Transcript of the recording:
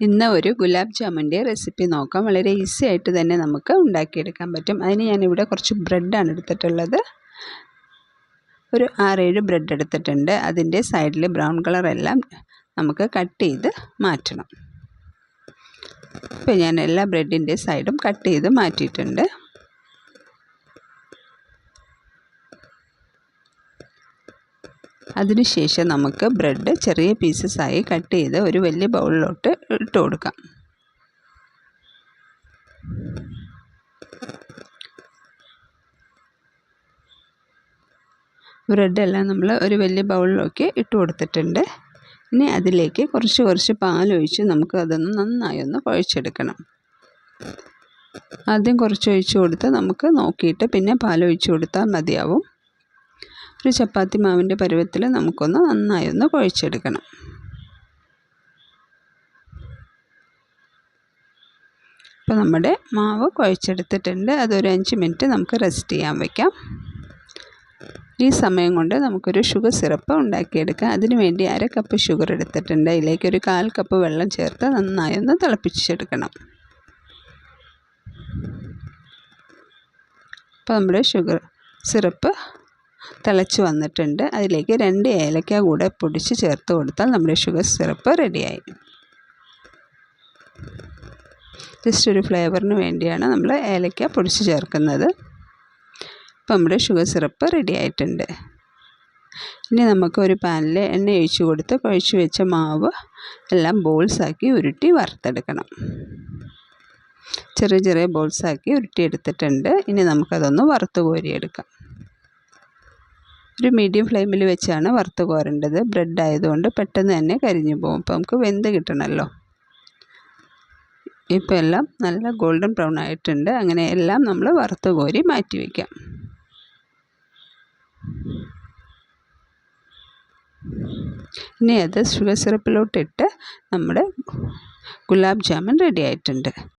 ഇന്ന് ഒരു ഗുലാബ് ജാമുന്റെ റെസിപ്പി നോക്കാം. വളരെ ഈസി ആയിട്ട് തന്നെ നമുക്ക് ഉണ്ടാക്കിയെടുക്കാൻ പറ്റും. അതിന് ഞാനിവിടെ കുറച്ച് ബ്രെഡാണ് എടുത്തിട്ടുള്ളത്. ഒരു ആറേഴ് ബ്രെഡ് എടുത്തിട്ടുണ്ട്. അതിന്റെ സൈഡിൽ ബ്രൗൺ കളറെല്ലാം നമുക്ക് കട്ട് ചെയ്ത് മാറ്റണം. ഇപ്പോൾ ഞാൻ എല്ലാ ബ്രെഡിന്റെ സൈഡും കട്ട് ചെയ്ത് മാറ്റിയിട്ടുണ്ട്. അതിനുശേഷം നമുക്ക് ബ്രെഡ് ചെറിയ പീസസായി കട്ട് ചെയ്ത് ഒരു വലിയ ബൗളിലോട്ട് ഇട്ട് കൊടുക്കാം. ബ്രെഡെല്ലാം നമ്മൾ ഒരു വലിയ ബൗളിലൊക്കെ ഇട്ട് കൊടുത്തിട്ടുണ്ട്. ഇനി അതിലേക്ക് കുറച്ച് കുറച്ച് പാലൊഴിച്ച് നമുക്ക് അതൊന്ന് നന്നായി ഒന്ന് കുഴച്ചെടുക്കണം. ആദ്യം കുറച്ച് ഒഴിച്ച് കൊടുത്ത് നമുക്ക് നോക്കിയിട്ട് പിന്നെ പാലൊഴിച്ച് കൊടുത്താൽ മതിയാവും. ഒരു ചപ്പാത്തി മാവിന്റെ പരുവത്തിൽ നമുക്കൊന്ന് നന്നായി ഒന്ന് കുഴച്ചെടുക്കണം. ഇപ്പോൾ നമ്മുടെ മാവ് കുഴച്ചെടുത്തിട്ടുണ്ട്. അതൊരു അഞ്ച് മിനിറ്റ് നമുക്ക് റെസ്റ്റ് ചെയ്യാൻ വയ്ക്കാം ഈ സമയം കൊണ്ട് നമുക്കൊരു ഷുഗർ സിറപ്പ് ഉണ്ടാക്കിയെടുക്കാം. അതിന് വേണ്ടി അര കപ്പ് ഷുഗർ എടുത്തിട്ടുണ്ട്. അതിലേക്ക് ഒരു കാൽ കപ്പ് വെള്ളം ചേർത്ത് നന്നായി ഒന്ന് തിളപ്പിച്ചെടുക്കണം. അപ്പോൾ നമ്മുടെ ഷുഗർ സിറപ്പ് തിളച്ച് വന്നിട്ടുണ്ട്. അതിലേക്ക് രണ്ട് ഏലക്ക കൂടെ പൊടിച്ച് ചേർത്ത് കൊടുത്താൽ നമ്മുടെ ഷുഗർ സിറപ്പ് റെഡിയായി ജസ്റ്റ് ഒരു ഫ്ലേവറിന് വേണ്ടിയാണ് നമ്മൾ ഏലക്ക പൊടിച്ച് ചേർക്കുന്നത്. അപ്പോൾ നമ്മുടെ ഷുഗർ സിറപ്പ് റെഡി ആയിട്ടുണ്ട്. ഇനി നമുക്ക് ഒരു പാനിൽ എണ്ണ ഒഴിച്ച് കൊടുത്ത് കുഴച്ച് വെച്ച മാവ് എല്ലാം ബോൾസാക്കി ഉരുട്ടി വറുത്തെടുക്കണം. ചെറിയ ചെറിയ ബോൾസാക്കി ഉരുട്ടിയെടുത്തിട്ടുണ്ട്. ഇനി നമുക്കതൊന്ന് വറുത്ത് കോരിയെടുക്കാം. ഒരു മീഡിയം ഫ്ലെയിമിൽ വെച്ചാണ് വറുത്ത് കോരേണ്ടത്. ബ്രെഡ് ആയതുകൊണ്ട് പെട്ടെന്ന് തന്നെ കരിഞ്ഞു പോകും. അപ്പോൾ നമുക്ക് വെന്ത് കിട്ടണമല്ലോ ഇപ്പോൾ എല്ലാം നല്ല ഗോൾഡൻ ബ്രൗൺ ആയിട്ടുണ്ട്. അങ്ങനെ എല്ലാം നമ്മൾ വറുത്ത് കോരി മാറ്റി വയ്ക്കാം ഇനി അത് ഷുഗർ സിറപ്പിലോട്ടിട്ട് നമ്മുടെ ഗുലാബ് ജാമുൻ റെഡി ആയിട്ടുണ്ട്.